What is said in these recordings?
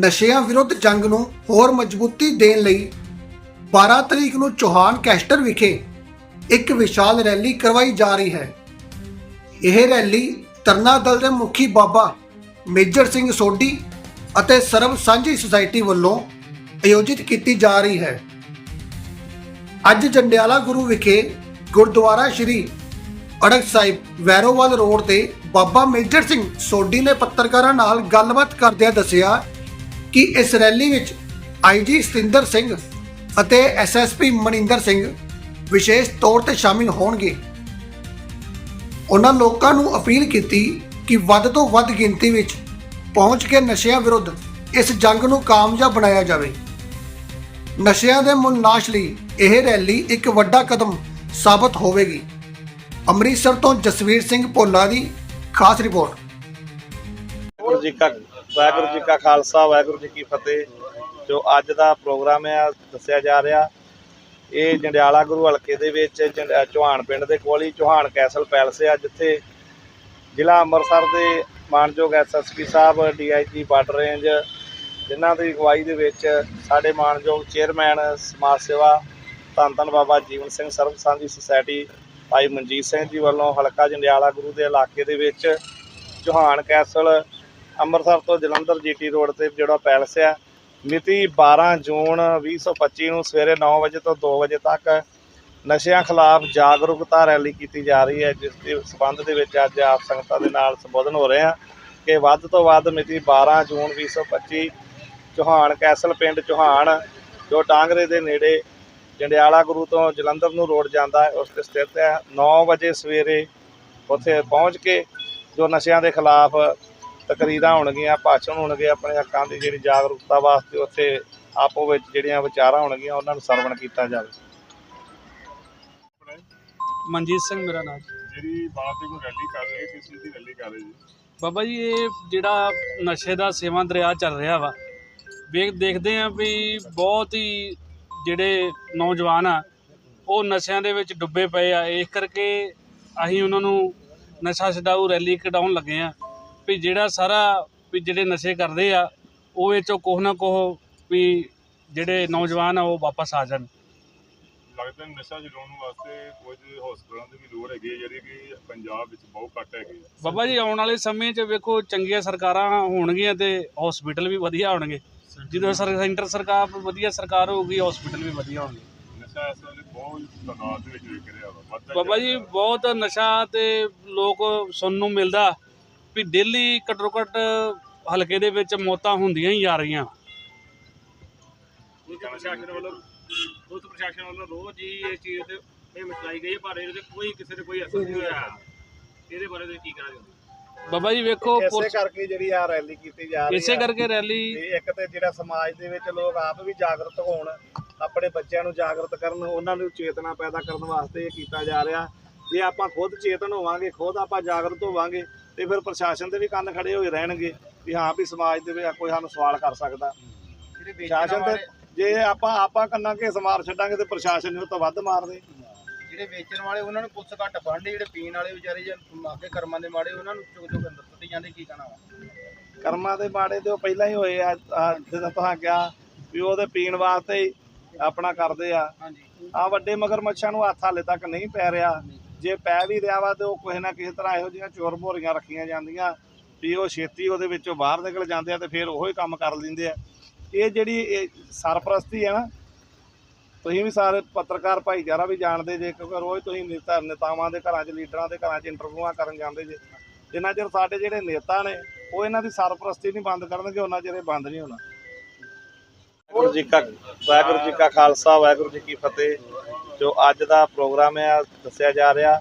ਨਸ਼ਿਆਂ ਵਿਰੁੱਧ ਜੰਗ ਨੂੰ ਹੋਰ ਮਜ਼ਬੂਤੀ ਦੇਣ ਲਈ 12 ਤਰੀਕ ਨੂੰ ਚੌਹਾਨ ਕੈਸਟਰ ਵਿਖੇ ਇੱਕ ਵਿਸ਼ਾਲ ਰੈਲੀ ਕਰਵਾਈ ਜਾ ਰਹੀ ਹੈ। ਇਹ ਰੈਲੀ ਤਰਨਾ ਦਲ ਦੇ ਮੁਖੀ ਬਾਬਾ ਮੇਜਰ ਸਿੰਘ ਸੋਢੀ ਅਤੇ ਸਰਬ ਸਾਂਝੀ ਸੁਸਾਇਟੀ ਵੱਲੋਂ ਆਯੋਜਿਤ ਕੀਤੀ ਜਾ ਰਹੀ ਹੈ। ਅੱਜ ਜੰਡਿਆਲਾ ਗੁਰੂ ਵਿਖੇ ਗੁਰਦੁਆਰਾ ਸ਼੍ਰੀ ਅੜਕ ਸਾਹਿਬ ਵੈਰੋਵਾਲ ਰੋਡ ਤੇ ਬਾਬਾ ਮੇਜਰ ਸਿੰਘ ਸੋਢੀ ਨੇ ਪੱਤਰਕਾਰਾਂ ਨਾਲ ਗੱਲਬਾਤ ਕਰਦਿਆਂ ਦੱਸਿਆ ਕਿ ਇਸ ਰੈਲੀ ਵਿੱਚ ਆਈਜੀ ਸਤਿੰਦਰ ਸਿੰਘ ਅਤੇ ਐਸਐਸਪੀ ਮਨਿੰਦਰ ਸਿੰਘ ਵਿਸ਼ੇਸ਼ ਤੌਰ ਤੇ ਸ਼ਾਮਿਲ ਹੋਣਗੇ। ਉਹਨਾਂ ਲੋਕਾਂ ਨੂੰ ਅਪੀਲ ਕੀਤੀ ਕਿ ਵੱਧ ਤੋਂ ਵੱਧ ਗਿਣਤੀ ਵਿੱਚ ਪਹੁੰਚ ਕੇ ਨਸ਼ਿਆਂ ਵਿਰੁੱਧ ਇਸ ਜੰਗ ਨੂੰ ਕਾਮਯਾਬ ਬਣਾਇਆ ਜਾਵੇ। ਨਸ਼ਿਆਂ ਦੇ ਮੁੱਲ ਲਈ ਇਹ ਰੈਲੀ ਇੱਕ ਵੱਡਾ ਕਦਮ ਸਾਬਤ ਹੋਵੇਗੀ। ਅੰਮ੍ਰਿਤਸਰ ਤੋਂ ਜਸਵੀਰ ਸਿੰਘ ਭੋਲਾ ਦੀ ਖਾਸ ਰਿਪੋਰਟ। ਜੀ ਕਾ ਵਾਹਿਗੁਰੂ ਜੀ ਕਾ ਖਾਲਸਾ, ਵਾਹਿਗੁਰੂ ਜੀ ਕੀ ਫਤਿਹ। ਜੋ ਅੱਜ ਦਾ ਪ੍ਰੋਗਰਾਮ ਹੈ ਦੱਸਿਆ ਜਾ ਰਿਹਾ, ਇਹ ਜੰਡਿਆਲਾ ਗੁਰੂ ਹਲਕੇ ਦੇ ਵਿੱਚ ਜੰਡ- ਚੌਹਾਨ ਪਿੰਡ ਦੇ ਕੋਲ ਹੀ ਚੌਹਾਨ ਕੈਸਲ ਪੈਲਸ ਹੈ ਜਿੱਥੇ ਜ਼ਿਲ੍ਹਾ ਅੰਮ੍ਰਿਤਸਰ ਦੇ ਮਾਨਯੋਗ ਐਸਐਸਪੀ ਸਾਹਿਬ ਡੀਆਈਜੀ ਬਾਰਡਰ ਰੇਂਜ, ਜਿਨ੍ਹਾਂ ਦੀ ਅਗਵਾਈ ਦੇ ਵਿੱਚ ਸਾਡੇ ਮਾਨਯੋਗ ਚੇਅਰਮੈਨ, ਸਮਾਜ ਸੇਵਾ, ਧੰਨ ਧੰਨ ਬਾਬਾ ਜੀਵਨ ਸਿੰਘ ਸਰਬਸਾਂਝੀ ਸੁਸਾਇਟੀ, ਭਾਈ ਮਨਜੀਤ ਸਿੰਘ ਜੀ ਵੱਲੋਂ ਹਲਕਾ ਜੰਡਿਆਲਾ ਗੁਰੂ ਦੇ ਇਲਾਕੇ ਦੇ ਵਿੱਚ ਚੌਹਾਨ ਕੈਸਲ ਅੰਮ੍ਰਿਤਸਰ ਤੋਂ ਜਲੰਧਰ ਜੀਟੀ ਰੋਡ ਤੇ ਜਿਹੜਾ ਪੈਲਸ ਆ, ਮਿਤੀ 12 ਜੂਨ 2025 ਨੂੰ ਸਵੇਰੇ 9 ਵਜੇ ਤੋਂ 2 ਵਜੇ ਤੱਕ ਨਸ਼ਿਆਂ ਖਿਲਾਫ ਜਾਗਰੂਕਤਾ ਰੈਲੀ ਕੀਤੀ ਜਾ ਰਹੀ ਹੈ, ਜਿਸ ਦੇ ਸਬੰਧ ਦੇ ਵਿੱਚ ਅੱਜ ਆਪ ਸੰਗਤਾਂ ਦੇ ਨਾਲ ਸੰਬੋਧਨ ਹੋ ਰਹੇ ਆ ਕਿ ਵੱਧ ਤੋਂ ਵੱਧ ਮਿਤੀ 12 ਜੂਨ 2025 ਚੌਹਾਨ ਕੈਸਲ ਪਿੰਡ ਚੌਹਾਨ, ਜੋ ਟਾਂਗਰੇ ਦੇ ਨੇੜੇ ਜੰਡਿਆਲਾ ਗੁਰੂ ਤੋਂ ਜਲੰਧਰ ਨੂੰ ਰੋਡ ਜਾਂਦਾ ਹੈ, ਉਸ ਤੇ ਸਥਿਤ ਹੈ। 9 ਵਜੇ ਸਵੇਰੇ ਉੱਥੇ ਪਹੁੰਚ ਕੇ ਜੋ ਨਸ਼ਿਆਂ ਦੇ ਖਿਲਾਫ ਤਕਰੀਰਾਂ ਹੋਣਗੀਆਂ ਭਾਸ਼ਣ ਹੋਣਗੇ ਆਪਣੇ ਹੱਕਾਂ ਦੀ ਜਿਹੜੀ ਜਾਗਰੂਕਤਾ ਵਾਸਤੇ ਉੱਥੇ ਆਪੋ ਵਿੱਚ ਜਿਹੜੀਆਂ ਵਿਚਾਰਾਂ ਹੋਣਗੀਆਂ ਉਹਨਾਂ ਨੂੰ ਸਰਵਣ ਕੀਤਾ ਜਾਵੇ। ਮਨਜੀਤ ਸਿੰਘ ਮੇਰਾ ਨਾਮ। ਜਿਹੜੀ ਬਾਤ ਦੀ ਕੋਈ ਰੈਲੀ ਕਰ ਰਹੀ ਕਿਸ ਦੀ ਰੈਲੀ ਕਰ ਰਹੇ ਜੀ? ਬਾਬਾ ਜੀ ਇਹ ਜਿਹੜਾ ਨਸ਼ੇ ਦਾ ਸੇਵਾ ਦਰਿਆ ਚੱਲ ਰਿਹਾ ਵਾ ਵੇਖ ਦੇਖਦੇ ਆ ਵੀ ਬਹੁਤ ਹੀ ਜਿਹੜੇ ਨੌਜਵਾਨ ਆ ਉਹ ਨਸ਼ਿਆਂ ਦੇ ਵਿੱਚ ਡੁੱਬੇ ਪਏ ਆ। ਇਸ ਕਰਕੇ ਅਸੀਂ ਉਹਨਾਂ ਨੂੰ ਨਸ਼ਾ ਛਡਾਊ ਰੈਲੀ ਕਢਾਉਣ ਲੱਗੇ ਆ ਵੀ ਜਿਹੜਾ ਸਾਰਾ ਵੀ ਜਿਹੜੇ ਨਸ਼ੇ ਕਰਦੇ ਆ ਉਹ ਇਹ ਚੋਂ ਕੁਛ ਨਾ ਕੁਛ ਵੀ ਜਿਹੜੇ ਨੌਜਵਾਨ ਆ ਉਹ ਵਾਪਸ ਆ ਜਾਣ। ਲੱਗਦਾ ਨਸ਼ਾ ਛਡਾਉਣ ਵਾਸਤੇ ਕੁਝ ਹਸਪਤਾਲਾਂ ਦੀ ਵੀ ਲੋੜ ਹੈਗੀ ਹੈ ਜਿਹੜੀ ਕਿ ਪੰਜਾਬ ਵਿੱਚ ਬਹੁਤ ਘੱਟ ਹੈਗੀ ਹੈ ਬਾਬਾ ਜੀ ਆਉਣ ਵਾਲੇ ਸਮੇਂ 'ਚ ਵੇਖੋ ਚੰਗੀਆਂ ਸਰਕਾਰਾਂ ਹੋਣਗੀਆਂ ਤੇ ਹਸਪੀਟਲ ਵੀ ਵਧੀਆ ਹੋਣਗੇ। ਜਦੋਂ ਸੈਂਟਰ ਸਰਕਾਰ ਵਧੀਆ ਸਰਕਾਰ ਹੋਊਗੀ ਹਸਪੀਟਲ ਵੀ ਵਧੀਆ ਹੋਣਗੇ। ਨਸ਼ਾ ਇਸ ਵੇਲੇ ਬਹੁਤ ਤਾਦਾਦ ਦੇ ਵਿੱਚ ਵਿਕ ਰਿਹਾ ਵਾ। ਵੱਧਦਾ ਬਾਬਾ ਜੀ ਬਹੁਤ ਨਸ਼ਾ ਤੇ ਲੋਕ ਸੁਣਨ ਨੂੰ ਮਿਲਦਾ। ਵੀ ਡੇਲੀ ਘੱਟੋ ਘੱਟ ਹਲਕੇ ਦੇ ਵਿੱਚ ਮੌਤਾਂ ਹੁੰਦੀਆਂ ਹੀ ਜਾ ਰਹੀਆਂ। ਪੁਲਿਸ ਪ੍ਰਸ਼ਾਸਨ ਵੱਲੋਂ ਪੁਲਿਸ ਪ੍ਰਸ਼ਾਸਨ ਵੱਲੋਂ ਰੋਜ਼ ਹੀ ਇਹ ਚੀਜ਼ ਤੇ ਇਹ ਮਚਾਈ ਗਈ ਹੈ, ਪਰ ਇਹਦੇ ਤੇ ਕੋਈ ਕਿਸੇ ਤੇ ਕੋਈ ਅਸਰ ਨਹੀਂ ਹੋਇਆ। ਇਹਦੇ ਬਾਰੇ ਤੁਸੀਂ ਕੀ ਕਹਿਣਾ ਚਾਹੁੰਦੇ ਹੋ? ਬਾਬਾ ਜੀ ਵੇਖੋ ਇਸੇ ਪੁਲਿਸ- ਕਰਕੇ ਜਿਹੜੀ ਆ ਰੈਲੀ ਕੀਤੀ ਜਾ ਰਹੀ ਇਸੇ ਹੈ ਕਰਕੇ ਰੈਲੀ ਤੇ ਇੱਕ ਤੇ ਜਿਹੜਾ ਸਮਾਜ ਦੇ ਵਿੱਚ ਲੋਕ ਆਪ ਵੀ ਜਾਗਰੂਕ ਹੋਣ ਆਪਣੇ ਬੱਚਿਆਂ ਨੂੰ ਜਾਗਰੂਕ ਕਰਨ ਉਹਨਾਂ ਨੂੰ ਚੇਤਨਾ ਪੈਦਾ ਕਰਨ ਵਾਸਤੇ ਇਹ ਕੀਤਾ ਜਾ ਰਿਹਾ। ਜੇ ਆਪਾਂ ਖੁਦ ਚੇਤਨ ਹੋਵਾਂਗੇ ਖੁਦ ਆਪਾਂ ਜਾਗਰੂਕ ਹੋਵਾਂਗੇ ਤੇ ਫਿਰ ਪ੍ਰਸ਼ਾਸਨ ਦੇ ਵੀ ਕੰਨ ਖੜੇ ਹੋਏ ਰਹਿਣਗੇ ਵੀ ਹਾਂ ਵੀ ਸਮਾਜ ਦੇ ਵਿੱਚ ਕੋਈ ਸਾਨੂੰ ਸਵਾਲ ਕਰ ਸਕਦਾ। ਪ੍ਰਸ਼ਾਸਨ ਤੇ ਜੇ ਆਪਾਂ ਆਪਾਂ ਕੰਨਾਂ ਕੇ ਸਮਾਰ ਛੱਡਾਂਗੇ ਤੇ ਪ੍ਰਸ਼ਾਸਨ ਨੂੰ ਤਾਂ ਵੱਧ ਮਾਰਦੇ ਜਿਹੜੇ ਵੇਚਣ ਵਾਲੇ ਉਹਨਾਂ ਨੂੰ ਪੁਲਿਸ ਘੱਟ ਫੜਦੇ ਜਿਹੜੇ ਪੀਣ ਵਾਲੇ ਵਿਚਾਰੇ ਜੇ ਮਾਗੇ ਕਰਮਾਂ ਦੇ ਮਾੜੇ ਉਹਨਾਂ ਨੂੰ ਚੁੱਕ ਚੁੱਕ ਅੰਦਰ ਸੁੱਟੀ ਜਾਂਦੇ ਕੀ ਕਹਿਣਾ ਵਾ? ਕਰਮਾਂ ਦੇ ਬਾੜੇ ਤੇ ਉਹ ਪਹਿਲਾਂ ਹੀ ਹੋਏ ਆ ਜਦੋਂ ਤੁਸੀਂ ਕਿਹਾ ਵੀ ਉਹਦੇ ਪੀਣ ਵਾਸਤੇ ਆਪਣਾ ਕਰਦੇ ਆ। ਆ ਵੱਡੇ ਮਗਰਮੱਛਾਂ ਨੂੰ ਹੱਥ ਹਾਲੇ ਤੱਕ ਨਹੀਂ ਪੈ ਰਿਹਾ। ਜੇ ਪੈ ਵੀ ਰਿਹਾ ਵਾ ਤੇ ਉਹ ਕਿਸੇ ਨਾ ਕਿਸੇ ਤਰ੍ਹਾਂ ਇਹੋ ਜਿਹੀਆਂ ਚੋਰ ਭੋਰੀਆਂ ਰੱਖੀਆਂ ਜਾਂਦੀਆਂ ਵੀ ਉਹ ਛੇਤੀ ਉਹਦੇ ਵਿੱਚੋਂ ਬਾਹਰ ਨਿਕਲ ਜਾਂਦੇ ਆ ਤੇ ਫਿਰ ਉਹੀ ਕੰਮ ਕਰ ਲੈਂਦੇ ਆ। ਇਹ ਜਿਹੜੀ ਇਹ ਸਰਪ੍ਰਸਤੀ ਹੈ ਨਾ, ਤੁਸੀਂ ਵੀ ਸਾਰੇ ਪੱਤਰਕਾਰ ਭਾਈਚਾਰਾ ਵੀ ਜਾਣਦੇ ਜੇ, ਕਿਉਂਕਿ ਰੋਜ਼ ਤੁਸੀਂ ਨੇਤਾ, ਨੇਤਾਵਾਂ ਦੇ ਘਰਾਂ 'ਚ, ਲੀਡਰਾਂ ਦੇ ਘਰਾਂ 'ਚ ਇੰਟਰਵਿਊਆਂ ਕਰਨ ਜਾਂਦੇ ਜੇ। ਜਿੰਨਾ ਚਿਰ ਸਾਡੇ ਜਿਹੜੇ ਨੇਤਾ ਨੇ, ਉਹ ਇਹਨਾਂ ਦੀ ਸਰਪ੍ਰਸਤੀ ਨਹੀਂ ਬੰਦ ਕਰਨਗੇ, ਉਹਨਾਂ ਚਿਰ ਇਹ ਬੰਦ ਨਹੀਂ ਹੋਣਾ। ਵਾਹਿਗੁਰੂ ਜੀ ਕਾ ਵਾਹਿਗੁਰੂ ਜੀ ਕਾ ਖਾਲਸਾ, ਵਾਹਿਗੁਰੂ ਜੀ ਕੀ ਫਤਿਹ। ਜੋ ਅੱਜ ਦਾ ਪ੍ਰੋਗਰਾਮ ਹੈ ਦੱਸਿਆ ਜਾ ਰਿਹਾ,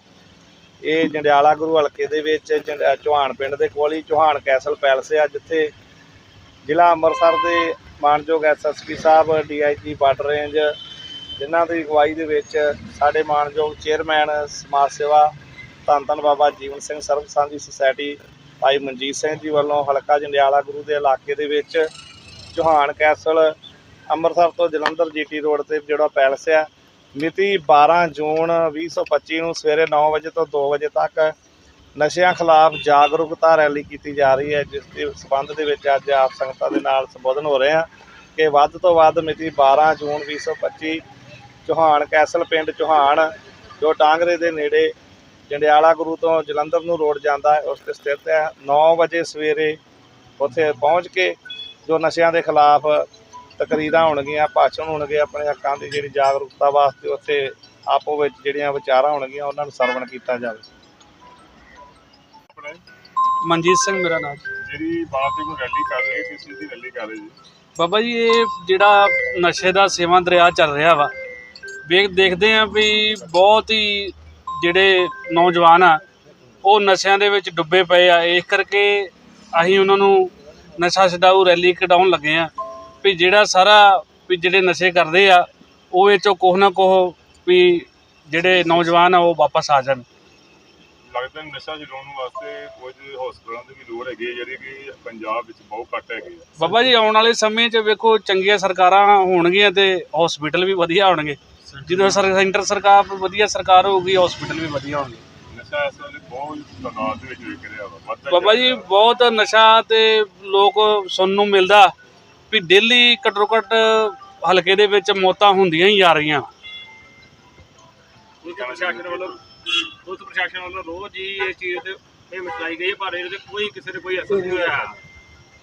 ਇਹ ਜੰਡਿਆਲਾ ਗੁਰੂ ਹਲਕੇ ਦੇ ਵਿੱਚ ਜੰਡ- ਚੌਹਾਨ ਪਿੰਡ ਦੇ ਕੋਲ ਹੀ ਚੌਹਾਨ ਕੈਸਲ ਪੈਲਸ ਆ, ਜਿੱਥੇ ਜ਼ਿਲ੍ਹਾ ਅੰਮ੍ਰਿਤਸਰ ਦੇ ਮਾਨਯੋਗ ਐਸਐਸਪੀ ਸਾਹਿਬ ਡੀਆਈਜੀ ਬਾਰਡਰ ਰੇਂਜ, ਜਿਨ੍ਹਾਂ ਦੀ ਅਗਵਾਈ ਦੇ ਵਿੱਚ ਸਾਡੇ ਮਾਨਯੋਗ ਚੇਅਰਮੈਨ ਸਮਾਜ ਸੇਵਾ ਧੰਨ ਧੰਨ ਬਾਬਾ ਜੀਵਨ ਸਿੰਘ ਸਰਬ ਸਾਂਝੀ ਸੁਸਾਇਟੀ, ਭਾਈ ਮਨਜੀਤ ਸਿੰਘ ਜੀ ਵੱਲੋਂ ਹਲਕਾ ਜੰਡਿਆਲਾ ਗੁਰੂ ਦੇ ਇਲਾਕੇ ਦੇ ਵਿੱਚ ਚੌਹਾਨ ਕੈਸਲ ਅੰਮ੍ਰਿਤਸਰ ਤੋਂ ਜਲੰਧਰ ਜੀਟੀ ਰੋਡ ਤੇ ਜਿਹੜਾ ਪੈਲਸ ਆ ਮਿਤੀ 12 ਜੂਨ 2025 ਨੂੰ ਸਵੇਰੇ 9 ਵਜੇ ਤੋਂ 2 ਵਜੇ ਤੱਕ ਨਸ਼ਿਆਂ ਖਿਲਾਫ ਜਾਗਰੂਕਤਾ ਰੈਲੀ ਕੀਤੀ ਜਾ ਰਹੀ ਹੈ, ਜਿਸ ਦੇ ਸਬੰਧ ਦੇ ਵਿੱਚ ਅੱਜ ਆਪ ਸੰਗਤਾਂ ਦੇ ਨਾਲ ਸੰਬੋਧਨ ਹੋ ਰਹੇ ਆ ਕਿ ਵੱਧ ਤੋਂ ਵੱਧ ਮਿਤੀ 12 ਜੂਨ 2025 ਚੌਹਾਨ ਕੈਸਲ ਪਿੰਡ ਚੌਹਾਨ, ਜੋ ਟਾਂਗਰੇ ਦੇ ਨੇੜੇ ਜੰਡਿਆਲਾ ਗੁਰੂ ਤੋਂ ਜਲੰਧਰ ਨੂੰ ਰੋਡ ਜਾਂਦਾ ਹੈ, ਉਸ ਤੇ ਸਥਿਤ ਹੈ। 9 ਵਜੇ ਸਵੇਰੇ ਉੱਥੇ ਪਹੁੰਚ ਕੇ ਜੋ ਨਸ਼ਿਆਂ ਦੇ ਖਿਲਾਫ ਤਕਰੀਰਾਂ ਹੋਣਗੀਆਂ ਭਾਸ਼ਣ ਹੋਣਗੇ ਆਪਣੇ ਹੱਕਾਂ ਦੀ ਜਿਹੜੀ ਜਾਗਰੂਕਤਾ ਵਾਸਤੇ ਉੱਥੇ ਆਪੋ ਵਿੱਚ ਜਿਹੜੀਆਂ ਵਿਚਾਰਾਂ ਹੋਣਗੀਆਂ ਉਹਨਾਂ ਨੂੰ ਸਰਵਣ ਕੀਤਾ ਜਾਵੇ। ਮਨਜੀਤ ਸਿੰਘ ਮੇਰਾ ਨਾਮ। ਜਿਹੜੀ ਬਾਤ ਦੀ ਕੋਈ ਰੈਲੀ ਕਰ ਰਹੇ ਕਿਸ ਚੀਜ਼ ਦੀ ਰੈਲੀ ਕਰ ਰਹੇ ਜੀ? ਬਾਬਾ ਜੀ ਇਹ ਜਿਹੜਾ ਨਸ਼ੇ ਦਾ ਸੇਵਾ ਦਰਿਆ ਚੱਲ ਰਿਹਾ ਵਾ ਵੇਖ ਦੇਖਦੇ ਆ ਵੀ ਬਹੁਤ ਹੀ ਜਿਹੜੇ ਨੌਜਵਾਨ ਆ ਉਹ ਨਸ਼ਿਆਂ ਦੇ ਵਿੱਚ ਡੁੱਬੇ ਪਏ ਆ। ਇਸ ਕਰਕੇ ਅਸੀਂ ਉਹਨਾਂ ਨੂੰ ਨਸ਼ਾ ਛਡਾਊ ਰੈਲੀ ਕਢਾਉਣ ਲੱਗੇ ਆ ਵੀ ਜਿਹੜਾ ਸਾਰਾ ਵੀ ਜਿਹੜੇ ਨਸ਼ੇ ਕਰਦੇ ਆ ਉਹ ਇਹ ਚੋਂ ਕੁਛ ਨਾ ਕੁਛ ਵੀ ਜਿਹੜੇ ਨੌਜਵਾਨ ਆ ਉਹ ਵਾਪਸ ਆ ਜਾਣ। ਲੱਗਦਾ ਨਸ਼ਾ ਛਡਾਉਣ ਵਾਸਤੇ ਕੁਝ ਹਸਪਤਾਲਾਂ ਦੀ ਵੀ ਲੋੜ ਹੈਗੀ ਹੈ ਜਿਹੜੀ ਕਿ ਪੰਜਾਬ ਵਿੱਚ ਬਹੁਤ ਘੱਟ ਹੈਗੀ ਹੈ। ਬਾਬਾ ਜੀ ਆਉਣ ਵਾਲੇ ਸਮੇਂ 'ਚ ਵੇਖੋ ਚੰਗੀਆਂ ਸਰਕਾਰਾਂ ਹੋਣਗੀਆਂ ਤੇ ਹਸਪੀਟਲ ਵੀ ਵਧੀਆ ਹੋਣਗੇ। ਜਦੋਂ ਸੈਂਟਰ ਸਰਕਾਰ ਵਧੀਆ ਸਰਕਾਰ ਹੋਊਗੀ ਹਸਪੀਟਲ ਵੀ ਵਧੀਆ ਹੋਣਗੇ। ਨਸ਼ਾ ਇਸ ਵੇਲੇ ਬਹੁਤ ਤਾਦਾਦ ਦੇ ਵਿੱਚ ਵਿਕ ਰਿਹਾ ਵਾ। ਵੱਧਦਾ ਬਾਬਾ ਜੀ ਬਹੁਤ ਨਸ਼ਾ ਤੇ ਲੋਕ ਸੁਣਨ ਨੂੰ ਮਿਲਦਾ। ਵੀ ਡੇਲੀ ਘੱਟੋ ਘੱਟ ਹਲਕੇ ਦੇ ਵਿੱਚ ਮੌਤਾਂ ਹੁੰਦੀਆਂ ਹੀ ਜਾ ਰਹੀਆਂ। ਪੁਲਿਸ ਪ੍ਰਸ਼ਾਸਨ ਵੱਲੋਂ ਪੁਲਿਸ ਪ੍ਰਸ਼ਾਸਨ ਵੱਲੋਂ ਰੋਜ਼ ਹੀ ਇਹ ਚੀਜ਼ ਤੇ ਇਹ ਮਚਾਈ ਗਈ ਹੈ ਪਰ ਇਹਦੇ ਤੇ ਕੋਈ ਕਿਸੇ ਤੇ ਕੋਈ ਅਸਰ ਨਹੀਂ ਹੋਇਆ।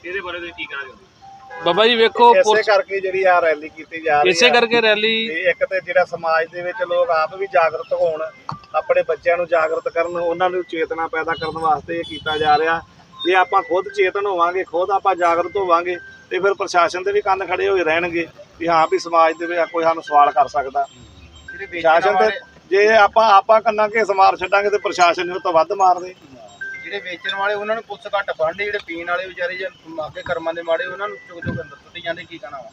ਇਹਦੇ ਬਾਰੇ ਤੁਸੀਂ ਕੀ ਕਹਿਣਾ ਚਾਹੁੰਦੇ ਬਾਬਾ ਜੀ ਵੇਖੋ ਇਸੇ ਪੁਲਿਸ- ਕਰਕੇ ਜਿਹੜੀ ਆ ਰੈਲੀ ਕੀਤੀ ਜਾ ਰਹੀ ਇਸੇ ਹੈ ਕਰਕੇ ਰੈਲੀ ਤੇ ਇੱਕ ਤੇ ਜਿਹੜਾ ਸਮਾਜ ਦੇ ਵਿੱਚ ਲੋਕ ਆਪ ਵੀ ਜਾਗਰੂਕ ਹੋਣ ਆਪਣੇ ਬੱਚਿਆਂ ਨੂੰ ਜਾਗਰੂਕ ਕਰਨ ਉਹਨਾਂ ਨੂੰ ਚੇਤਨਾ ਪੈਦਾ ਕਰਨ ਵਾਸਤੇ ਇਹ ਕੀਤਾ ਜਾ ਰਿਹਾ। ਜੇ ਆਪਾਂ ਖੁਦ ਚੇਤਨ ਹੋਵਾਂਗੇ ਖੁਦ ਆਪਾਂ ਜਾਗਰੂਕ ਹੋਵਾਂਗੇ ਤੇ ਫਿਰ ਪ੍ਰਸ਼ਾਸਨ ਦੇ ਵੀ ਕੰਨ ਖੜੇ ਹੋਏ ਰਹਿਣਗੇ ਵੀ ਹਾਂ ਵੀ ਸਮਾਜ ਦੇ ਵਿੱਚ ਕੋਈ ਸਾਨੂੰ ਸਵਾਲ ਕਰ ਸਕਦਾ। ਪ੍ਰਸ਼ਾਸਨ ਤੇ ਜੇ ਆਪਾਂ ਆਪਾਂ ਕੰਨਾਂ ਕੇ ਸਮਾਰ ਛੱਡਾਂਗੇ ਤੇ ਪ੍ਰਸ਼ਾਸਨ ਨੂੰ ਤਾਂ ਵੱਧ ਮਾਰਦੇ ਜਿਹੜੇ ਵੇਚਣ ਵਾਲੇ ਉਹਨਾਂ ਨੂੰ ਪੁਲਿਸ ਘੱਟ ਫੜਦੇ ਜਿਹੜੇ ਪੀਣ ਵਾਲੇ ਵਿਚਾਰੇ ਜੇ ਮਾਗੇ ਕਰਮਾਂ ਦੇ ਮਾੜੇ ਉਹਨਾਂ ਨੂੰ ਚੁੱਕ ਚੁੱਕ ਅੰਦਰ ਸੁੱਟੀ ਜਾਂਦੇ ਕੀ ਕਹਿਣਾ ਵਾ?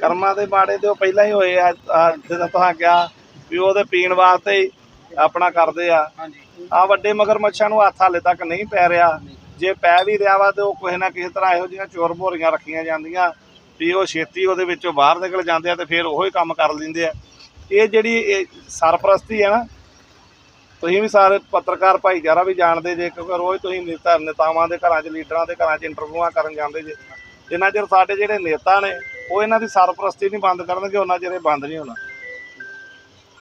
ਕਰਮਾਂ ਦੇ ਮਾੜੇ ਤੇ ਉਹ ਪਹਿਲਾਂ ਹੀ ਹੋਏ ਆ ਜਦੋਂ ਤੁਸੀਂ ਕਿਹਾ ਵੀ ਉਹਦੇ ਪੀਣ ਵਾਸਤੇ ਆਪਣਾ ਕਰਦੇ ਆ। ਹਾਂਜੀ। ਆ ਵੱਡੇ ਮਗਰਮੱਛਾਂ ਨੂੰ ਹੱਥ ਹਾਲੇ ਤੱਕ ਨਹੀਂ ਪੈ ਰਿਹਾ। ਜੇ ਪੈ ਵੀ ਰਿਹਾ ਵਾ ਤੇ ਉਹ ਕਿਸੇ ਨਾ ਕਿਸੇ ਤਰ੍ਹਾਂ ਇਹੋ ਜਿਹੀਆਂ ਚੋਰ ਭੋਰੀਆਂ ਰੱਖੀਆਂ ਜਾਂਦੀਆਂ ਵੀ ਉਹ ਛੇਤੀ ਉਹਦੇ ਵਿੱਚੋਂ ਬਾਹਰ ਨਿਕਲ ਜਾਂਦੇ ਆ ਤੇ ਫਿਰ ਉਹੀ ਕੰਮ ਕਰ ਲੈਂਦੇ ਆ। ਇਹ ਜਿਹੜੀ ਇਹ ਸਰਪ੍ਰਸਤੀ ਹੈ ਨਾ, ਤੁਸੀਂ ਵੀ ਸਾਰੇ ਪੱਤਰਕਾਰ ਭਾਈਚਾਰਾ ਵੀ ਜਾਣਦੇ ਜੇ, ਕਿਉਂਕਿ ਰੋਜ਼ ਤੁਸੀਂ ਨੇਤਾ, ਨੇਤਾਵਾਂ ਦੇ ਘਰਾਂ 'ਚ, ਲੀਡਰਾਂ ਦੇ ਘਰਾਂ 'ਚ ਇੰਟਰਵਿਊਆਂ ਕਰਨ ਜਾਂਦੇ ਜੇ। ਜਿੰਨਾ ਚਿਰ ਸਾਡੇ ਜਿਹੜੇ ਨੇਤਾ ਨੇ, ਉਹ ਇਹਨਾਂ ਦੀ ਸਰਪ੍ਰਸਤੀ ਨਹੀਂ ਬੰਦ ਕਰਨਗੇ, ਉਹਨਾਂ ਚਿਰ ਇਹ ਬੰਦ ਨਹੀਂ ਹੋਣਾ।